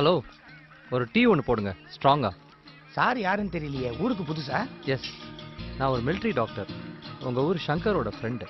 Hello ஒரு tea ஒன்று போடுங்க ஸ்ட்ராங்கா சார் யாருன்னு தெரியலையே. ஊருக்கு புதுசா? எஸ் நான் ஒரு military டாக்டர் உங்கள் ஊர் சங்கரோட ஃப்ரெண்டு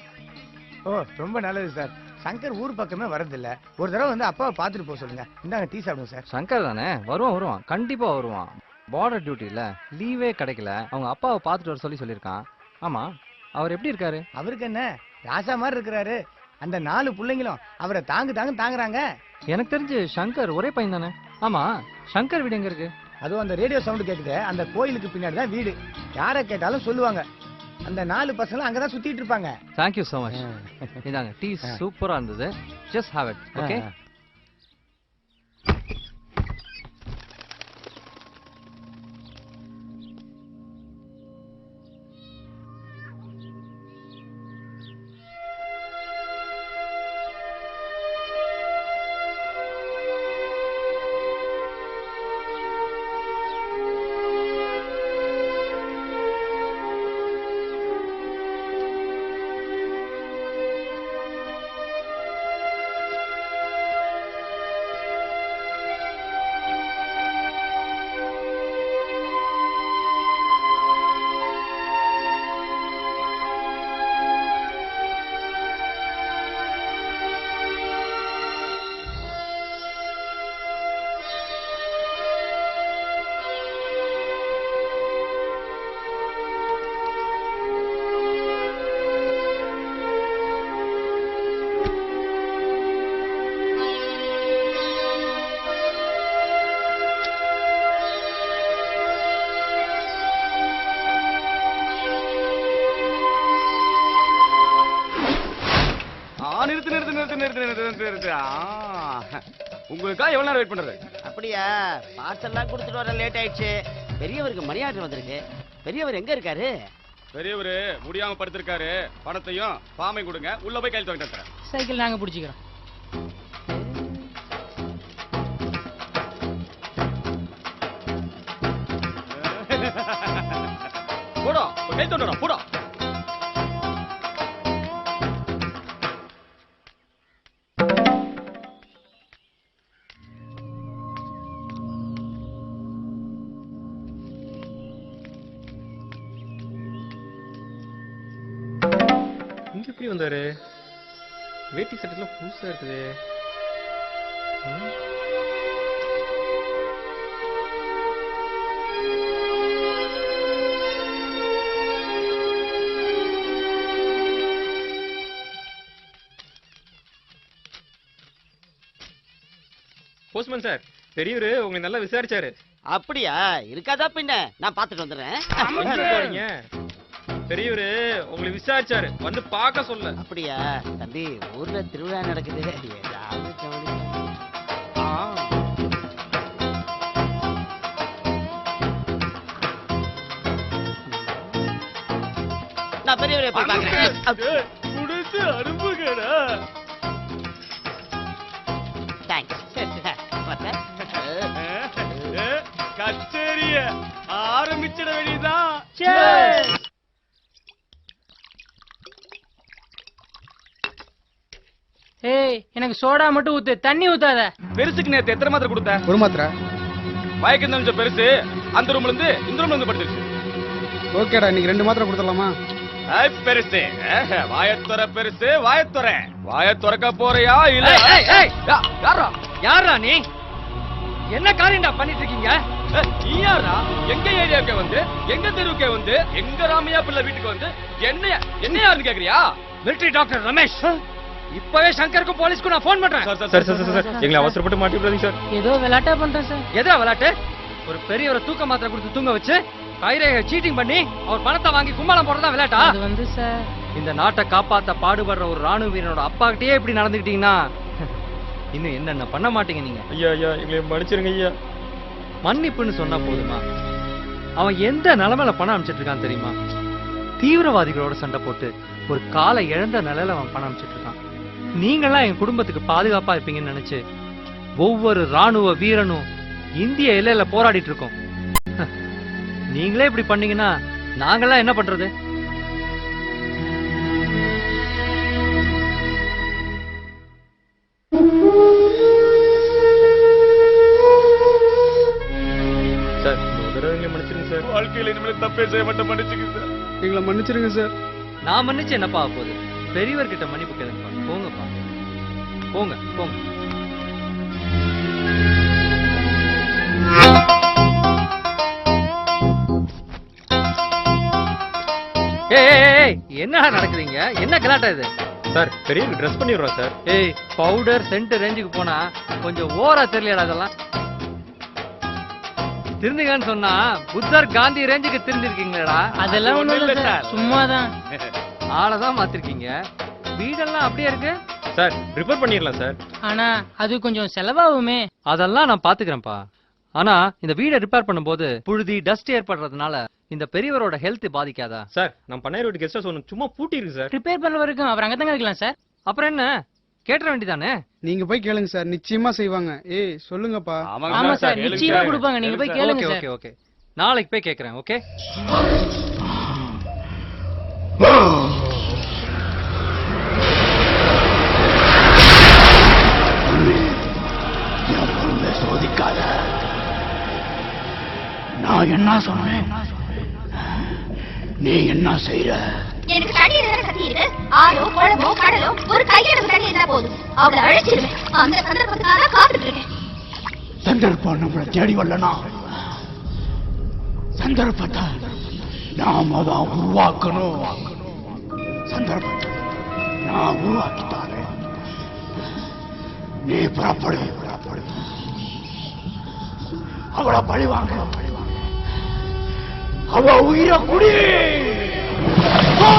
ஓ ரொம்ப நல்லது சார். சங்கர் ஊர் பக்கமே வரதில்ல ஒரு தடவை வந்து அப்பாவை பார்த்துட்டு போக சொல்லுங்க. இந்தாங்க டீ சாப்பிடுங்க சார். சங்கர் தானே? வருவான் வருவான். கண்டிப்பாக வருவான். பார்டர் டியூட்டியில் லீவே கிடைக்கல. அவங்க அப்பாவை பார்த்துட்டு வர சொல்லி சொல்லியிருக்கான். ஆமாம் அவர் எப்படி இருக்காரு? அவருக்கு என்ன? ராசா மாதிரி இருக்கிறாரு. அந்த நாலு பிள்ளைங்களும் அவரை தாங்கு தாங்க தாங்குறாங்க. எனக்கு தெரிஞ்சு சங்கர் ஒரே பையன் தானே ஆமாம் சங்கர் வீடு எங்கே இருக்கு? அதுவும் அந்த ரேடியோ சவுண்ட் கேக்குது அந்த கோயிலுக்கு பின்னாடி தான் வீடு. யாரை கேட்டாலும் சொல்லுவாங்க. அந்த நாலு பசங்களும் அங்கதான் சுத்திட்டு இருப்பாங்க. தேங்க்யூ ஸோ மச் இதாங்க டீ சூப்பராக இருந்தது. ஜஸ்ட் ஹாவ் இட் ஓகே நிறுத்து நிறுத்து நிறுத்து ஆ உங்களுக்கா எவ்வளவு நேரம் வெயிட் பண்றது? அப்படியா? பார்சல்லாம் கொடுத்துட்டு வர லேட் ஆயிடுச்சு. பெரியவருக்கு மரியாதை வந்திருக்கு. பெரியவர் எங்க இருக்காரு? பெரியவரு முடியாம படுத்திருக்காரு. பணத்தையும் பாமையும் கொடுங்க. உள்ள போய் கையில் தரேன் சைக்கிள் நாங்க பிடிச்சிக்கிறோம். போடா கை தோண்டா போடா. இங்க எப்படி வந்தாரு? வேட்டி சட்டெல்லாம் புதுசா இருக்குது. போஸ்ட்மேன் சார் பெரியவரு உங்களை நல்லா விசாரிச்சாரு. அப்படியா? இருக்காதா பின்ன? நான் பார்த்துட்டு வந்துடுறேன். பெரியவரு உங்களை விசாரிச்சாரு. வந்து பார்க்க சொல்ல. அப்படியா? தம்பி ஊர்ல திருவிழா நடக்குது. பெரியவரை போய் பார்க்கறேன். முடிச்சு பார்த்தேன் கச்சேரிய ஆரம்பிச்சிட வேண்டியதுதான். ஏய் எனக்கு சோடா மட்டும் ஊத்து தண்ணி ஊத்தாத. பெருசுக்கு நேத்து எத்தனை மாத்திரை கொடுத்த? ஒரு மாத்திரை. மயக்கம் நிமிஷம் பெருசு. அந்த ரூம்ல இருந்து இந்த ரூம்ல இருந்து படுத்துருச்சு ஓகேடா இன்னைக்கு ரெண்டு மாத்திரை கொடுத்துடலாமா? பெருசு. வாயத்துற பெருசு வாயத்துற. வாய துறக்க போறியா இல்ல? யாரா யாரா நீ? என்ன காரியம்டா பண்ணிட்டு இருக்கீங்க நீ யாரா எங்க ஏரியாவுக்கு வந்து எங்க தெருவுக்கே வந்து எங்க ராமையா பிள்ளை வீட்டுக்கு வந்து என்ன என்ன யாருன்னு கேக்குறியா? Military doctor Ramesh. இப்பவே சங்கருக்கும் போலீஸ்க்கும் நான் ஃபோன் பண்றேன். சார் சார் சார் சார் எங்களை அவசரப்பட்டு மாட்டி விடாதீங்க சார். ஏதோ விளையாட்டா பண்றேன் சார். எதா விளையாட்டு? ஒரு பெரியவரை தூக்க மாத்திரை கொடுத்து தூங்க வச்சு கைரேக சீட்டிங் பண்ணி அவர் பணத்தை வாங்கி கும்மாளம் போடுறதா விளையாட்டா? அது வந்து சார். இந்த நாட்டை காப்பாத்த பாடுபடுற ஒரு ராணுவ வீரனோட அப்பாகிட்டயே இப்படி நடந்துக்கிட்டீங்கன்னா இன்னும் என்னென்ன பண்ண மாட்டீங்க நீங்க? ஐயா ஐயா எங்களை மன்னிச்சிருங்க ஐயா. மன்னிப்புன்னு சொன்னா போதுமா? அவன் எந்த நிலைமையில பணம் அனுப்பிச்சிட்டு இருக்கான் தெரியுமா? தீவிரவாதிகளோட சண்டை போட்டு ஒரு காலை இழந்த நிலையில அவன் பணம் அனுப்பிச்சிட்டு நீங்களாம் என் குடும்பத்துக்கு பாதுகாப்பா இருப்பீங்கன்னு நினைச்சு ஒவ்வொரு ராணுவ வீரனும் இந்திய எல்லையில போராடிட்டு இருக்கோம். நீங்களே இப்படி பண்ணீங்கன்னா நாங்கெல்லாம் என்ன பண்றது? சார் மன்னிச்சிருங்க சார். வாழ்க்கையில இனிமேல் தப்பே செய்ய மாட்டேன் மன்னிச்சுங்க சார். எங்களை மன்னிச்சிருங்க சார். நான் மன்னிச்சு என்னப்பா போகுது? பெரியவர்கிட்ட மன்னிப்பு கேளுங்க போங்கப்பா போங்க போங்க. என்னடா நடக்குதுங்க என்ன கலாட்டா இது? சார் பெரியவர் ட்ரெஸ் பண்ணிடுறோம் சார். ஏய் பவுடர் சென்ட் ரேஞ்சுக்கு போனா கொஞ்சம் ஓவரா தெரியலடா அதெல்லாம் திருந்துங்கன்னு சொன்னா புத்தர் காந்தி ரேஞ்சுக்கு திருந்திருக்கீங்களா அதெல்லாம் ஒண்ணும் இல்ல சார். சும்மாதான். ஆளதான் மாத்திருக்கீங்க. வீடெல்லாம் அப்படியே இருக்கு? சார் ரிப்பேர் பண்ணிடலாம் சார். ஆனா அது கொஞ்சம் செலவாகுமே. அதெல்லாம் நான் பாத்துக்கிறேன்ப்பா. ஆனா இந்த வீடை ரிப்பேர் பண்ணும்போது புழுதி டஸ்ட் ஏற்படுறதுனால இந்த பெரியவரோட ஹெல்த் பாதிக்காதா? சார் நான் பண்ணையார் வீட்டு கெஸ்ட் ஹவுஸ் ஒன்று சும்மா பூட்டி இருக்கு சார். ரிப்பேர் பண்ண வரைக்கும் அவர் அங்கதாங்க இருக்கலாம் சார். அப்புறம் என்ன? கேட்டுற வேண்டியதானே? நீங்க போய் கேளுங்க சார் நிச்சயமா செய்வாங்க. ஏய் சொல்லுங்கப்பா. ஆமா சார் நிச்சயமா கொடுப்பாங்க. நீங்க போய் கேளுங்க ஓகே சார். Okay okay. நாளைக்கு போய் கேக்குறேன் ஓகே? நான் என்ன சொன்னேன் நீ என்ன செய்யற எனக்கு தண்ணி இருந்தா கத்தி இருக்கு ஆறோ குளமோ கடலோ ஒரு கையளவு தண்ணி இருந்தா போதும். அவளை அழைச்சிருவேன். அந்த சந்தர்ப்பத்துக்காக தான் காத்துட்டு இருக்கேன் சந்தர்ப்பம் நம்மளை தேடி வரலனா? சந்தர்ப்பத்தை நாம தான் உருவாக்கணும். சந்தர்ப்பத்தை நான் உருவாக்கிட்டாரே நீ புறப்படு. புறப்படு. அவளை பழிவாங்க பழிவாங்க அவ உயிரை குடி ஐயோ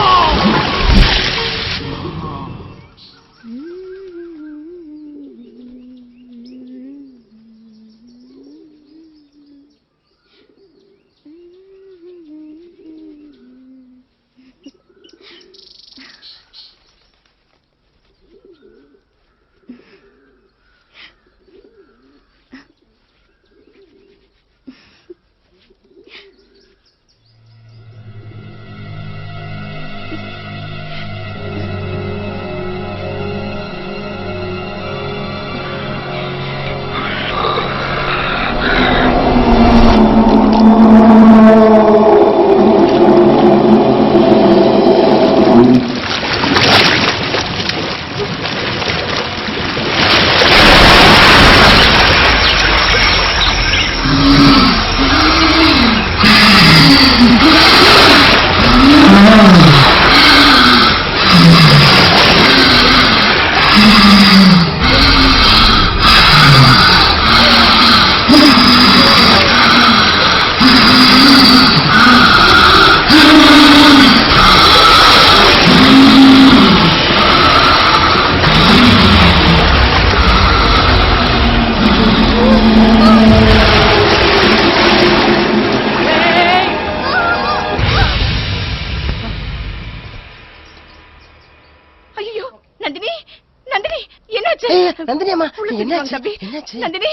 நந்தினி அம்மா என்னாச்சு? தம்பி. என்னாச்சு? நந்தினி.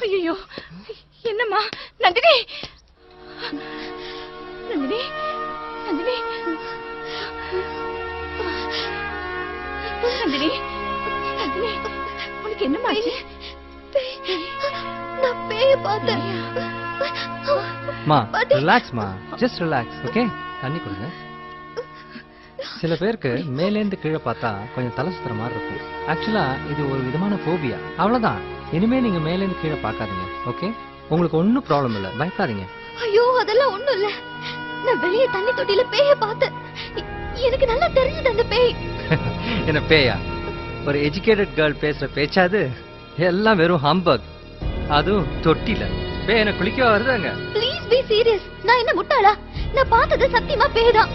ஐயோ என்னம்மா? நந்தினி. நந்தினி. நந்தினி. நந்தினி. நந்தினி உனக்கு என்னம்மா ஆச்சு? நான் பேய பார்த்தேன். மா ரிலாக்ஸ்மா ஜஸ்ட் ரிலாக்ஸ் ஓகே தண்ணி கொடுங்க. சில பேருக்கு மேலேந்து கீழே பார்த்தா கொஞ்சம் தலை சுத்துற மாதிரி இருக்கும் ஆக்சுவலா இது ஒரு விதமான போபியா அவ்வளவுதான். இனிமே நீங்க மேலேந்து கீழே பார்க்காதீங்க ஓகே உங்களுக்கு ஒன்றும் ப்ராப்ளம் இல்லை. பயப்படாதீங்க. ஐயோ அதெல்லாம் ஒண்ணும் இல்ல. நான் வெளியே தண்ணி தொட்டியில பேய பார்த்தேன் எனக்கு நல்லா தெரிஞ்சது அந்த பேய். என்ன பேயா? ஒரு எஜுகேட்டட் கேர்ள் பேசுற பேச்சாது எல்லாம் வெறும் ஹம்பக் அதுவும் தொட்டில. பேய் என்ன குளிக்க வருதாங்க? ப்ளீஸ் பி சீரியஸ் நான் என்ன முட்டாளா? நான் பார்த்தது சத்தியமா பேய்தான்.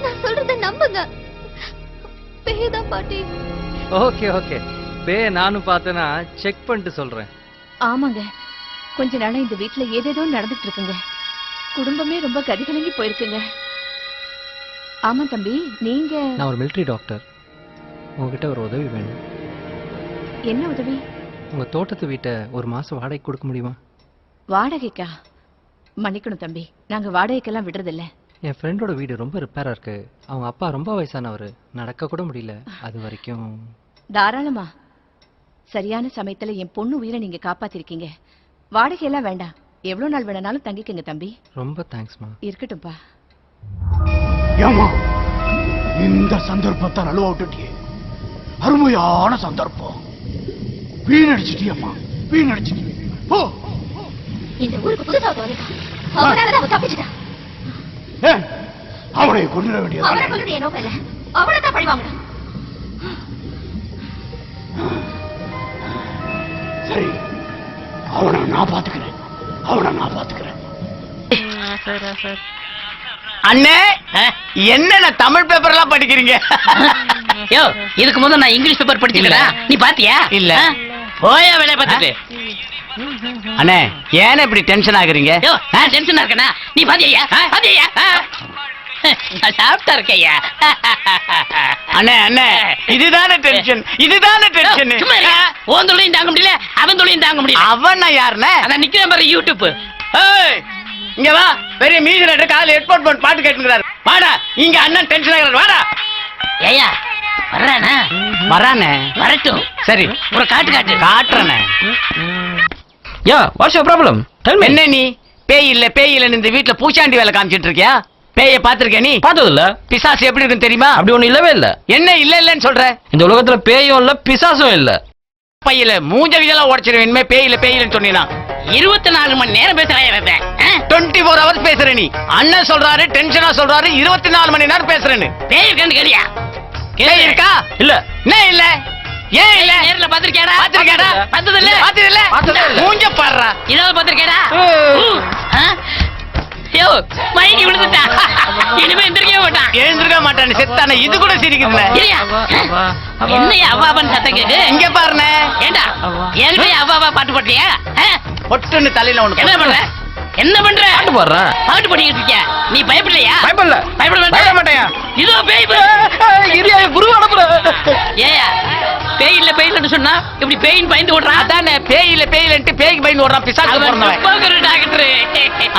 நான் சொல்றத நம்புங்க. பேய்தான் பாட்டி. Okay okay. பேய நானும் பார்த்தேன்னா செக் பண்ணிட்டு சொல்றேன். ஆமாங்க. கொஞ்ச நாளா இந்த வீட்ல ஏதேதோ நடந்துட்டு இருக்குங்க. குடும்பமே ரொம்ப கதிகலங்கி போயிருக்குங்க. ஆமா தம்பி நீங்க நான் ஒரு மிலிட்டரி டாக்டர் உங்ககிட்ட ஒரு உதவி வேணும். என்ன உதவி? உங்க தோட்டத்து வீட்டை ஒரு மாசம் வாடகை கொடுக்க முடியுமா? வாடகைக்கா? மன்னிக்கணும் தம்பி. நாங்க வாடகைக்கெல்லாம் விடுறதில்ல. என் ஃப்ரெண்டோட வீடு ரொம்ப ரிப்பேரா இருக்கு. அவங்க அப்பா ரொம்ப வயசானவர். நடக்க கூட முடியல அது வரைக்கும். தாராளமா. சரியான சமயத்துல என் பொண்ணு உயிரை நீங்க காப்பாத்திருக்கீங்க. வாடகையெல்லாம் வேண்டாம். எவ்வளவு நாள் வேணாலும் தங்கிக்கங்க தம்பி. ரொம்ப தேங்க்ஸ்மா இருக்கட்டும்பா. ஏமா இந்த சந்தர்ப்பத்தை நழுவ விட்டுட்டியே. அருமையான சந்தர்ப்பம். வீணடிச்சிட்டியம்மா. வீணடிச்சிட்டியே. போ. இந்த ஊருக்கு புதுசா வந்திருக்கான். அவனால அவன் தப்பிச்சிட்டான். அவனை கொண்டுட வேண்டியது. கொண்டு என்ன இல்ல அவனை தான் பழி வாங்கணும் சரி அவனை நான் பாத்துக்கிறேன் அவனை நான் பாத்துக்கிறேன் அண்ணே என்னென்ன தமிழ் பேப்பர் எல்லாம் படிக்கிறீங்க? யோ இதுக்கு முதல்ல நான் இங்கிலீஷ் பேப்பர் படிச்சிருக்கேன்? நீ பாத்தியா? இல்ல. போயா வேலைய பார்த்துட்டு. அண்ணே ஏன் இப்படி டென்ஷன் ஆகுறீங்க? டென்ஷனா இருக்கேனா? நீ பாத்தியா? பாத்தியா? சாப்பிட்டா இருக்கையா அண்ணே அண்ணே இதுதானே டென்ஷன் இதுதானே டென்ஷன். உன் தொழிலையும் தாங்க முடியல அவன் தொழிலையும் தாங்க முடியல. அவன் யாருண்ணே? அதான் நிக்கிறேன் பாரு யூடியூப் இங்க வா. பெரிய மியூசிக் காலையில ஹெட்போன் போட்டு பாட்டு கேட்டுக்கிறாரு வாடா இங்க அண்ணன் டென்ஷன் ஆகிறாரு. வாடா. ஏயா வர்றானா? வரானே. வரட்டும். சரி. ஒரு காட்டு காட்டு. காட்டுறனே. யா வாட்ஸ் யோர் ப்ராப்ளம் என்ன நீ? பேய் இல்ல பேய் இல்லன்னு இந்த வீட்ல பூச்சாண்டி வேலை காமிச்சிட்டு இருக்கியா? பேய பாத்திருக்க நீ? பார்த்தது இல்ல பிசாசு எப்படி இருக்குன்னு தெரியுமா? அப்படி ஒண்ணு இல்லவே இல்ல. என்ன இல்ல இல்லன்னு சொல்ற? இந்த உலகத்துல பேயும் இல்ல பிசாசும் இல்ல. பையில மூஞ்சவியெல்லாம் உடச்சிருவேன். இனிமே பேய் இல்ல பேய் இல்லன்னு சொன்னீனா? இருபத்தி நாலு மணி நேரம் பேசுறேன் டுவெண்ட்டி ஃபோர் ஹவர்ஸ் பேசுற நீ. அண்ணன் சொல்றாரு டென்ஷனா சொல்றாரு இருபத்தி நாலு மணி நேரம் பேசுறேன்னு. பேய் இருக்கான்னு கேளியா? பேய் இருக்கா? இல்ல. என்ன இல்ல? ஏன் இல்ல. நேர்ல பாத்திருக்கேடா பாத்திருக்கேடா பார்த்தது இல்ல பாத்தது இல்ல பார்த்ததே இல்ல. மூஞ்ச பாடுறா இதாவது பாத்திருக்கேடா யோ மயங்கி விழுந்துட்டா. இனிமே எந்திரிக்கவே மாட்டான். எழுந்திருக்க மாட்டானே செத்தானே. இது கூட சிரிக்குதுல. என்னையா அவ்வாபான்னு சத்தம் கேக்கு? இங்க பாருனே ஏண்டா? என்கிட்ட அவ்வாபா பாட்டு போட்டியா? பொட்டுன்னு தலையில ஒண்ணு என்ன பண்ற? என்ன பண்ற? பாட்டு பாடுறேன் பாட்டு பண்ணிக்கிட்டு இருக்கியா நீ பயப்படலையா? பயப்படல. பயப்பட பயப்பட மாட்டேயா? இதோ பேய் இரியா குரு அனுப்புற. ஏயா பேய் இல்ல பேய் இல்லன்னு சொன்னா இப்படி பேயின் பயந்து ஓடுறான் அதானே பேய் இல்ல பேய் இல்லன்ட்டு பேய்க்கு பயந்து ஓடுறான் பிசாசு சுப்பாக்கரு டாக்டர்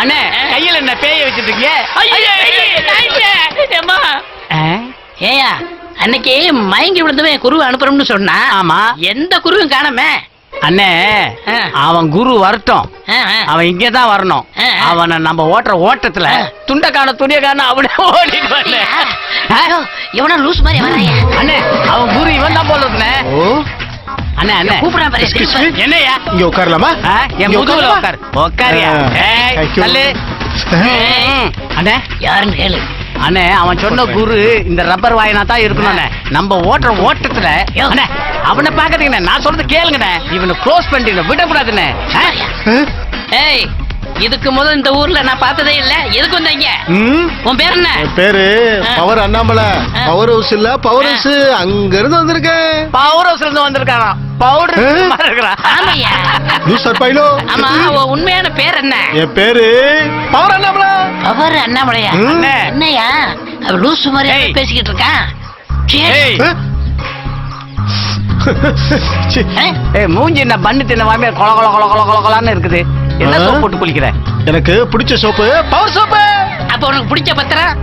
அண்ணே கையில என்ன பேய வச்சிட்டு இருக்கீங்க ஏமா ஏயா அன்னைக்கு மயங்கி விழுந்தவன் குரு அனுப்புறோம்னு சொன்னா ஆமா. எந்த குருவும் காணாமே அண்ணே. அவன் குரு வரட்டும். அவன் இங்க தான் வரணும். அவனை நம்ம ஓட்டுற ஓட்டத்துல துண்ட காண துணிய காண அவனே ஐயோ, இவனா லூஸ் மாதிரி அண்ணே அவன் குரு இவன் தான் போல அண்ணே அண்ணே. கூப்பிடுறான் பாரு. என்னையா? இங்க உட்காரலாமா? என் முதுகுல உட்காரு. உட்காரியா. அண்ணே. யாருன்னு கேளு. அண்ணே அவன் சொன்ன குரு இந்த ரப்பர் வாயினா தான் இருக்கணும்ண்ணே நம்ம ஓட்டுற ஓட்டத்துல அண்ணே அவனை பாக்காதீங்கண்ணே நான் சொல்றது கேளுங்கண்ணே. இவனை க்ளோஸ் பண்ணிட்டு விடக்கூடாதுண்ணே. ஆ? ஏய் இதுக்கு முதல் இந்த ஊர்ல நான் பார்த்ததே இல்ல. எதுக்கு வந்தீங்க? உன் பேர் என்ன? என் பேரு பவர் அண்ணாமலை. பவர் ஹவுஸ் இல்ல பவர் ஹவுஸ் அங்க இருந்து வந்திருக்கேன். பவர் ஹவுஸ்ல இருந்து வந்திருக்காராம் பவுடர் ஆமையா லூசர் பைலோ. ஆமா உண்மையான பேர் என்ன? என் பேரு பவர் அண்ணாமலை. அவர் அண்ணாமலையா. என்னையா அவ லூசு மாதிரி. பேசிக்கிட்டு இருக்கான் சரி. ஏய். மூஞ்சி என்ன பண்ணு தின்ன மாமியார் கொல கொல கொல கொல கொல கொலான்னு இருக்குது. என்ன? சோப் போட்டு குளிக்கிற? எனக்கு பிடிச்ச சோப்பு பவர் சோப்பு. அப்ப உனக்கு பிடிச்ச பத்திரம்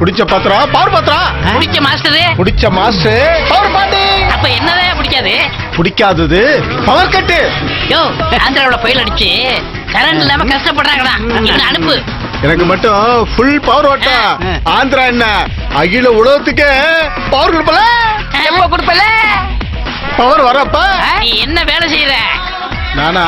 பிடிச்ச பாத்திரம் பவர் பாத்திரம் பிடிச்ச மாஸ்டரு பிடிச்ச மாஸ்டர் பவர் பாட்டி அப்ப என்னதான் பிடிக்காது? பிடிக்காதது பவர் கட்டு யோ ஆந்திராவோட பயில் அடிச்சு கரண்ட் இல்லாம கஷ்டப்படுறாங்கடா. அனுப்பு. எனக்கு மட்டும் ஃபுல் பவர் ஓட்டா. ஆந்திரா என்ன? அகில உலகத்துக்கு பவர் கொடுப்பல? எப்ப கொடுப்பல? பவர் வரப்ப? நீ என்ன வேலை செய்யற நானா?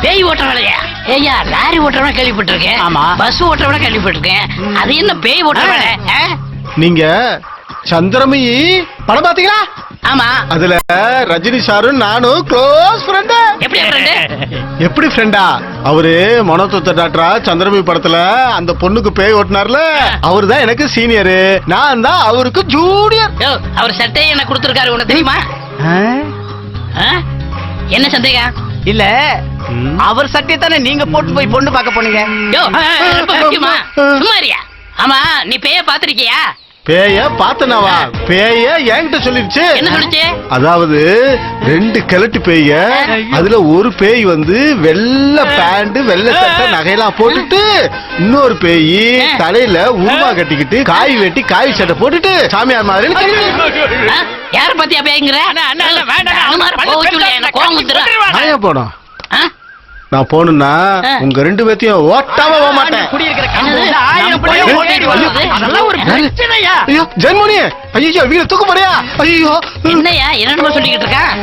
பேய் ஓட்டுற. வேலையா ஏய்யா லாரி ஓட்டுறவன கேள்விப்பட்டிருக்கேன். ஆமா. பஸ் ஓட்டுறவன கேள்விப்பட்டிருக்கேன். அது என்ன பேய் ஓட்டுற ஆ. வேலை ஆ? நீங்க சந்திரமுகி படம் பாத்தீங்களா ஆமா. அதுல ரஜினி சாரும் நானும் க்ளோஸ் ஃப்ரெண்ட் எப்படி ஃப்ரெண்டு எப்படி ஃப்ரெண்டா அவரு மனோதத்துவ டாக்டரா சந்திரமுகி படத்துல அந்த பொண்ணுக்கு பேய் ஓட்டினார்ல? அவரு தான் எனக்கு சீனியரு நான் தான் அவருக்கு ஜூனியர் அவர் சட்டையை என்ன கொடுத்துருக்காரு உனக்கு தெரியுமா? ஆ? என்ன சந்தேகம்? இல்ல அவர் சட்டையை தானே நீங்க போட்டு போய் பொண்ணு பார்க்க போனீங்க? யோ ரொம்ப முக்கியமா. சும்மா இருயா ஆமா நீ பேய பாத்திருக்கியா பேய பார்த்தனவா பேய என்கிட்ட சொல்லிடுச்சு என்ன சொல்லுச்சு? அதாவது ரெண்டு கிழட்டு பேய அதுல ஒரு பேய் வந்து வெள்ளை பேண்ட் வெள்ளை சட்டை நகையெல்லாம் போட்டுட்டு இன்னொரு பேய் தலையில உருவா கட்டிக்கிட்டு காய் வெட்டி காய் சட்டை போட்டுட்டு சாமியார் மாதிரி? யார பத்தியா வேண்டாம். ஏன் போனோம்? நான் போகணும்னா. உங்க ரெண்டு பேத்தையும் ஓட்டாம போக மாட்டேன். பிரச்சனையா? ஐயோ வீட தூக்க போறியா? ஐயோ என்னய்யா என்னென்னமோ சொல்லிக்கிட்டு இருக்கான்